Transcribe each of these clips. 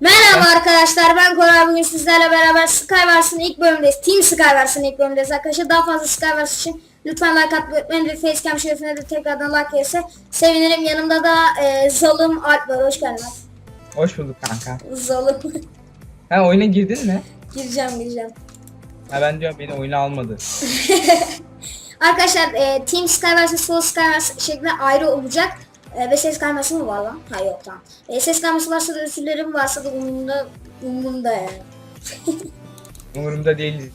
Merhaba arkadaşlar ben Koray bugün sizlerle beraber Skywars'ın ilk bölümündeyiz. Team Skywars'ın ilk bölümündeyiz arkadaşlar. Daha fazla Skywars için lütfen like atmayı unutmayın ve Facecam şerefine de tekrardan like gelirse sevinirim. Yanımda da e, Zalım Alp var. Hoş geldin Alp. Hoş bulduk kanka. Zalım. Ha oyuna girdin mi? gireceğim gireceğim. Ha ben diyorum beni oyuna almadı. Arkadaşlar e, Team Skywars ve Solo Skywars şeklinde ayrı olacak. E, ve ses kayması mı var lan? Ha yok tamam. E, ses kayması varsa da özürlerim varsa da umurumda, umurumda yani. Umurumda değil.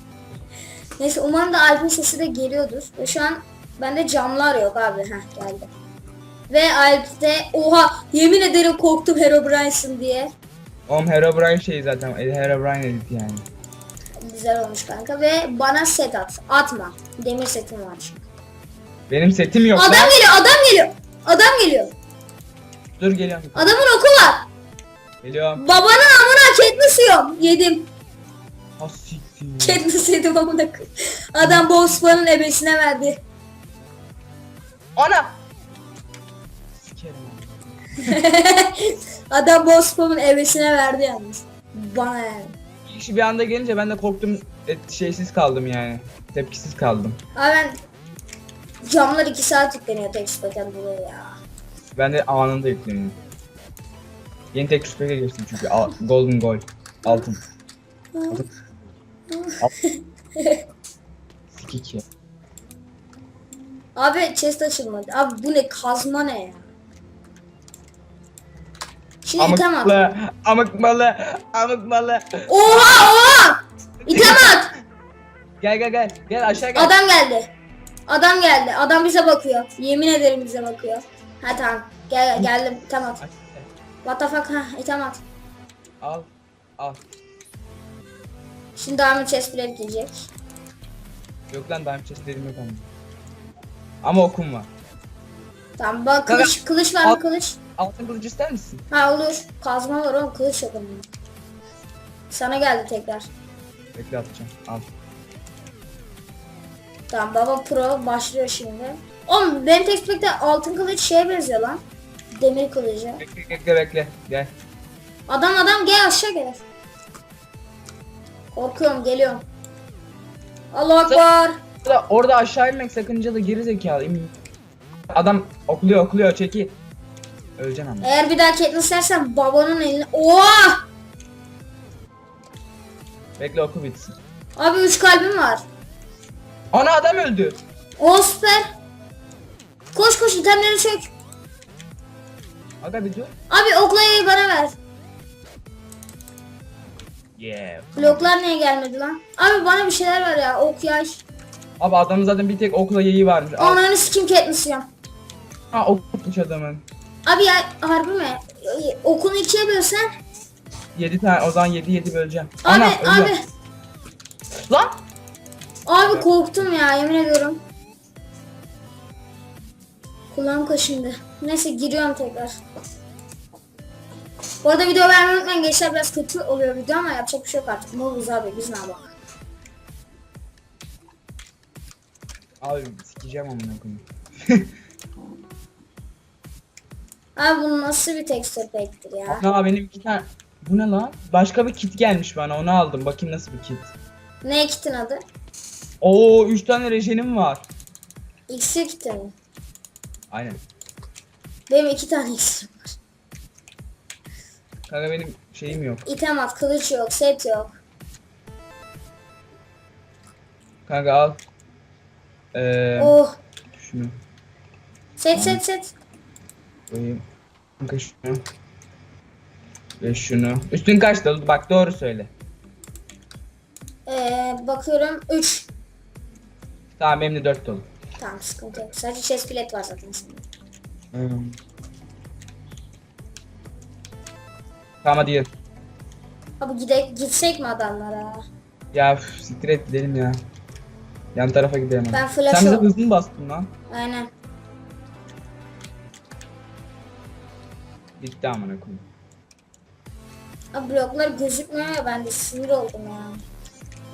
Neyse umarım da Alp'in sesi de geliyordur. Ve şu an bende camlar yok abi. Heh geldi. Ve Alp'te oha yemin ederim korktum Herobrine'sın diye. Oğlum Herobrine şey zaten. Herobrine edit yani. Güzel olmuş kanka ve bana set at. Atma. Demir setim var çünkü. Benim setim yok Adam lan. geliyor adam geliyor. Adam geliyor. Dur geliyorum. Adamın oku var. Geliyorum. Babanın amına Katniss yiyorum. Yedim. Ha siktir. Katniss yedim amına. Adam Bosman'ın ebesine verdi. Ana! Sikerim. Adam Bosman'ın ebesine verdi yalnız. Bana yani. İlk kişi bir anda gelince ben de korktum. Et, şeysiz kaldım yani. Tepkisiz kaldım. Abi ben camlar 2 saat yükleniyor tek spaken buraya ya. Ben de anında yükleniyorum. Yeni tek speke geçtim çünkü. Al- golden goal. Altın. Altın. Altın. Sikik ya. Abi chest açılmadı. Abi bu ne kazma ne ya? Şimdi item at. Amık malı, amık malı, amık malı. Oha oha! İtem at! Gel gel gel. Gel aşağı gel. Adam geldi. Adam geldi. Adam bize bakıyor. Yemin ederim bize bakıyor. Ha tamam. Gel geldim. İtem at. What the fuck? Ha item at. Al. Al. Şimdi Diamond chest plate giyecek. Yok lan diamond chest dedim yok ama. Ama okum var. Tamam bak kılıç, kılıç var mı Al. kılıç? Altın kılıcı ister misin? Ha olur. Kazma var oğlum kılıç yok ama. Sana geldi tekrar. Bekle atacağım. Al. Tamam baba pro başlıyor şimdi. Oğlum benim tek spekte altın kılıç şeye benziyor lan. Demir kılıcı. Bekle bekle bekle. Gel. Adam adam gel aşağı gel. Korkuyorum geliyorum. Allah akbar. Orada, orada aşağı inmek sakıncalı geri zekalı. Adam okluyor okluyor çeki. Öleceksin ama. Eğer bir daha Katniss dersen babanın eline... Oha! Bekle oku bitsin. Abi 3 kalbim var. Ana adam öldü. O süper. Koş koş itemleri çök. Aga bir dur. Abi oklayayı bana ver. Yeah. Bloklar niye gelmedi lan? Abi bana bir şeyler ver ya. Ok yay. Abi adamın zaten bir tek okla yayı varmış. Al. Ananı sikim Katniss ya. Ha ok tutmuş adamın. Abi ya harbi mi? Okunu ikiye bölsen. 7 tane o zaman 7 7 böleceğim. Abi Ana abi. Lan! Abi korktum ya yemin ediyorum. Kulağım kaşındı. Neyse giriyorum tekrar. Bu arada video vermeyi unutmayın gençler biraz kötü oluyor video ama yapacak bir şey yok artık. Mobuz abi biz ne yapalım. Abi sikeceğim amına koyayım. Abi bu nasıl bir texture pack'tir ya? Aa benim iki tane... Bu ne lan? Başka bir kit gelmiş bana onu aldım. Bakayım nasıl bir kit. Ne kitin adı? Oo 3 tane rejenim var. İksir kiti mi? Aynen. Benim iki tane iksirim var. Kanka benim şeyim yok. İtem at, kılıç yok, set yok. Kanka al. Ee, Oh. şunu Set set set. koyayım. Kanka şunu. Ve şunu. Üstün kaç dolu? Bak doğru söyle. Ee, bakıyorum 3. Tamam benim de 4 dolu. Tamam sıkıntı yok. Sadece chest plate var zaten. Hmm. Tamam hadi gel. Abi gide gitsek mi adamlara? Ya üf, siktir et gidelim ya. Yan tarafa gidelim. hadi. Ben flash Sen bize oldum. hızlı mı bastın lan? Aynen. Bitti amına koyayım. Abi bloklar gözükmüyor ya ben de sinir oldum ya.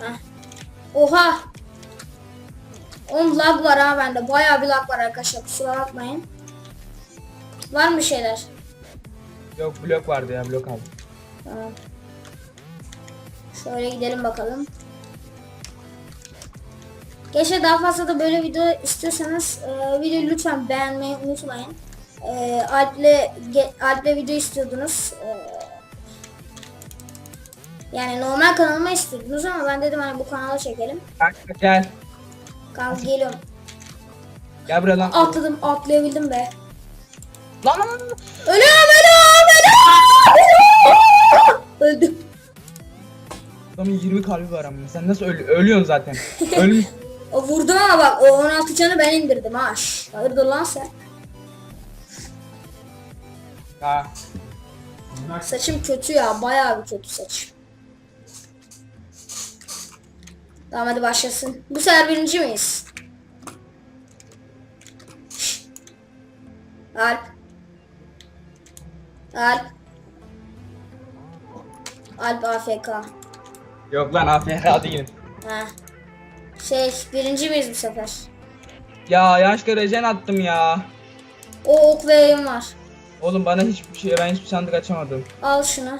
Heh. Oha. Oğlum lag var ha bende. Bayağı bir lag var arkadaşlar kusura bakmayın. Var mı şeyler? Yok blok vardı ya blok aldım. Tamam. Şöyle gidelim bakalım. Gençler daha fazla da böyle video istiyorsanız e, videoyu lütfen beğenmeyi unutmayın. E, Alp'le Alp'le video istiyordunuz. E, yani normal kanalıma istiyordunuz ama ben dedim hani bu kanala çekelim. Kanka gel. Kanka geliyorum. Gel buraya lan. Atladım atlayabildim be. Lan lan lan. Ölüyorum ölüyorum ölüyorum. Öldüm. Adamın 20 kalbi var ama sen nasıl öl ölüyorsun zaten. Ölmüş. O vurdum ama bak o 16 canı ben indirdim ha. Şşş, Hayırdır lan sen? Ha. Saçım kötü ya bayağı bir kötü saçım. Tamam hadi başlasın. Bu sefer birinci miyiz? Alp. Alp. Alp AFK. Yok lan AFK değilim. Ha. Şey birinci miyiz bu sefer? Ya yanlışlıkla rejen attım ya. O ok ve yayın var. Oğlum bana hiçbir şey ben hiçbir sandık açamadım. Al şunu.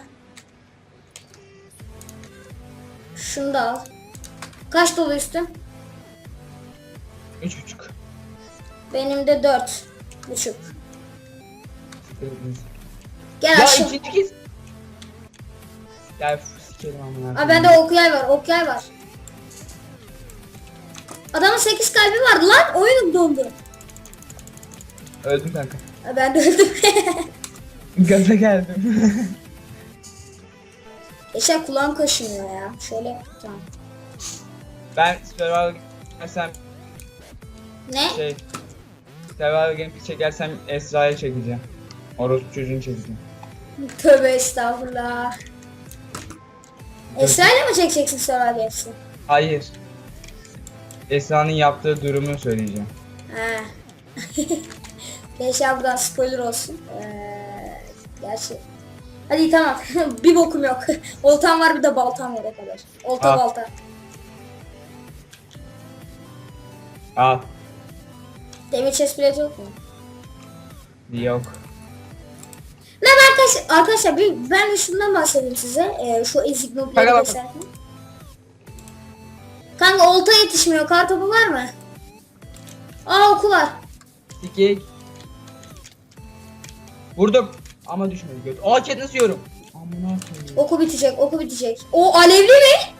Şunu da al. Kaç dolu üstün? 3.5. Benim de dört buçuk. Gel Ya aşağı. ikinci kez. Ya sikerim amına. Aa bende okyay var, okyay var. Adamın 8 kalbi vardı lan. Oyunum dondu. Öldüm kanka. Aa, ben de öldüm. Gaza geldim. Geçen kulağım kaşınıyor ya. Şöyle tamam. Ben survival çekersem Ne? şey survival gameplay çekersem Esra'ya çekeceğim. Orospu çocuğunu çekeceğim. Tövbe estağfurullah. Esra'yla mı çekeceksin sonra hepsini? Hayır. Esra'nın yaptığı durumu söyleyeceğim. He. Gençler buradan spoiler olsun. Ee, gerçi. Hadi tamam. bir bokum yok. Oltam var bir de baltam var o kadar. Olta Ah. balta. Al. Demir chest plate yok mu? Yok. Merhaba arkadaşlar. Arkadaşlar bir, ben de şundan bahsedeyim size. Ee, şu ezik bak. keserken. Kanka olta yetişmiyor. Kartopu var mı? Aa oku var. Sikik. Vurdum. Ama düşmedi göt. Aa ket nasıl? Amına koyayım. Oku bitecek. Oku bitecek. O alevli mi?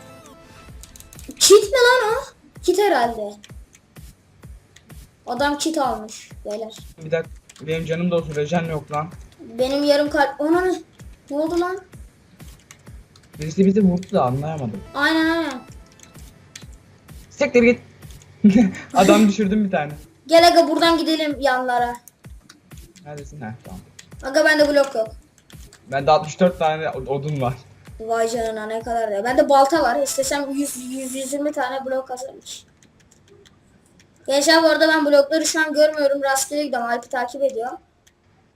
Kit mi lan o? Kit herhalde. Adam kit almış beyler. Bir dakika. Benim canım da olsun. Rejen yok lan. Benim yarım kalp... Ona ne? Ne oldu lan? Birisi bizi vurdu da anlayamadım. Aynen aynen. Siktir git. Adam düşürdüm bir tane. Gel aga buradan gidelim yanlara. Neredesin? Heh tamam. Aga bende blok yok. Bende 64 tane od- odun var. Vay canına ne kadar ya. Bende balta var. İstesem 100, 100 120 tane blok kazanmış. Gençler bu arada ben blokları şu an görmüyorum. Rastgele gidiyorum. Alp'i takip ediyor.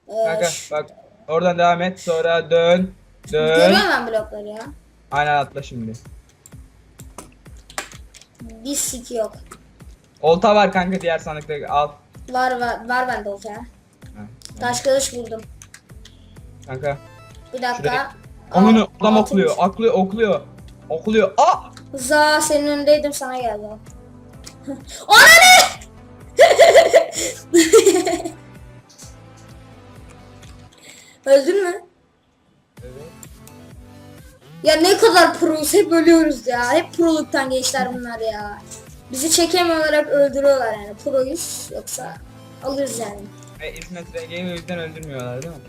Ee, Kanka bak oradan devam et sonra dön. Dön. görüyorum ben blokları ya. Aynen atla şimdi. Bir sik yok. Olta var kanka diğer sandıkta al. Var var, var bende o ya. Taş kılıç buldum. Kanka. Bir dakika. Onu adam altın- okluyor, okluyor, okluyor. Okluyor. Aa! Za senin önündeydim sana geldi. Ana ne? Öldün mü? Evet. Ya ne kadar proyuz hep ölüyoruz ya. Hep proluktan gençler bunlar ya. Bizi hep öldürüyorlar yani. Proyuz yoksa alırız yani. Ve İsmet RG'yi o yüzden öldürmüyorlar değil mi?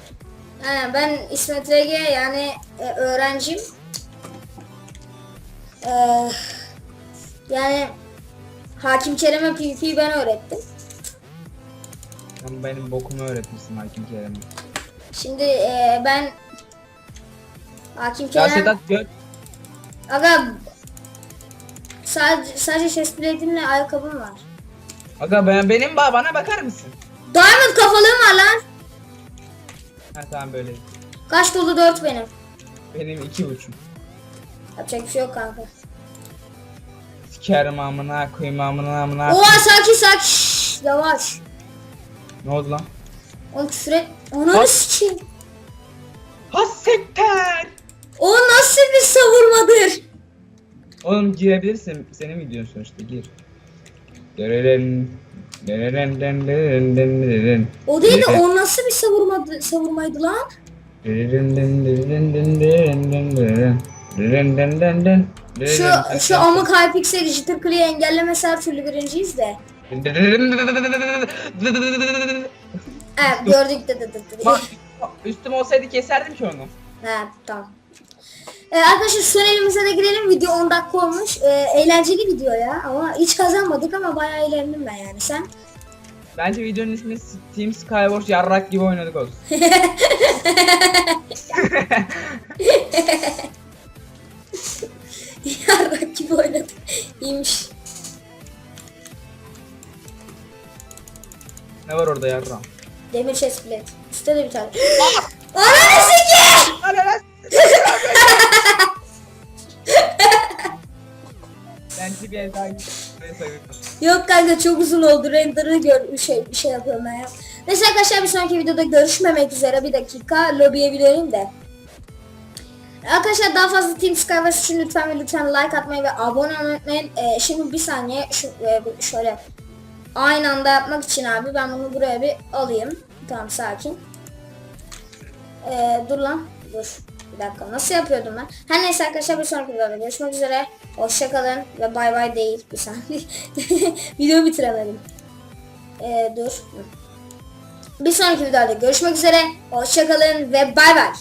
He, ben İsmet Ege yani e, öğrenciyim. Ee, yani Hakim Kerem'e PvP'yi ben öğrettim. Sen benim bokumu öğretmişsin Hakim Kerem'e. Şimdi e, ben Hakim Ya Kerem Sedat gör. aga sadece sadece chestplate'imle ayakkabım var. Aga ben, benim ba bana bakar mısın? Diamond kafalığım var lan. Ha tamam böyle. Kaç dolu 4 benim. Benim iki buçuk. Yapacak bir şey yok kanka. Sikerim amına koyayım amına amına. Oha sakin sakin. Şşş, yavaş. Ne oldu lan? Oğlum küfür et. Ananı sikeyim. Ha siktir. Oğlum girebilirsin. Senin videon sonuçta gir. Deren, deren, deren, deren, deren, deren. O değil de o nasıl bir savurma, savurmaydı lan? Deren, deren, deren, deren, deren, deren, deren. Deren, deren, deren, deren. Şu şu amık Hypixel Jitter Clear'ı engellemesi her türlü birinciyiz de. Evet gördük de de de de. Bak, üstüm olsaydı keserdim ki onu. He tamam. Ee, arkadaşlar son elimize de girelim. Video 10 dakika olmuş. Ee, eğlenceli video ya ama hiç kazanmadık ama bayağı eğlendim ben yani. Sen? Bence videonun ismi Team Skywars yarrak gibi oynadık olsun. Yarrak gibi oynadık. İyiymiş. Ne var orada yarram? Demir chest plate. Üstte de bir tane. Ananı sikeyim! Bence bir el daha. Yok kanka çok uzun oldu. Render'ı gör şey bir şey yapıyorum ben ya. Neyse arkadaşlar bir sonraki videoda görüşmemek üzere. Bir dakika lobiye bir döneyim de. Arkadaşlar daha fazla Team Skywars için lütfen ve lütfen like atmayı ve abone olmayı unutmayın. Ee, şimdi bir saniye şu, e, şöyle aynı anda yapmak için abi ben bunu buraya bir alayım. Tamam sakin. Ee, dur lan. Dur. Bir dakika. Nasıl yapıyordum ben? Her neyse arkadaşlar bir sonraki videoda görüşmek üzere. Hoşçakalın ve bay bay değil. Bir saniye. Video bitiremedim. Ee, dur. Bir sonraki videoda görüşmek üzere. Hoşçakalın ve bay bay.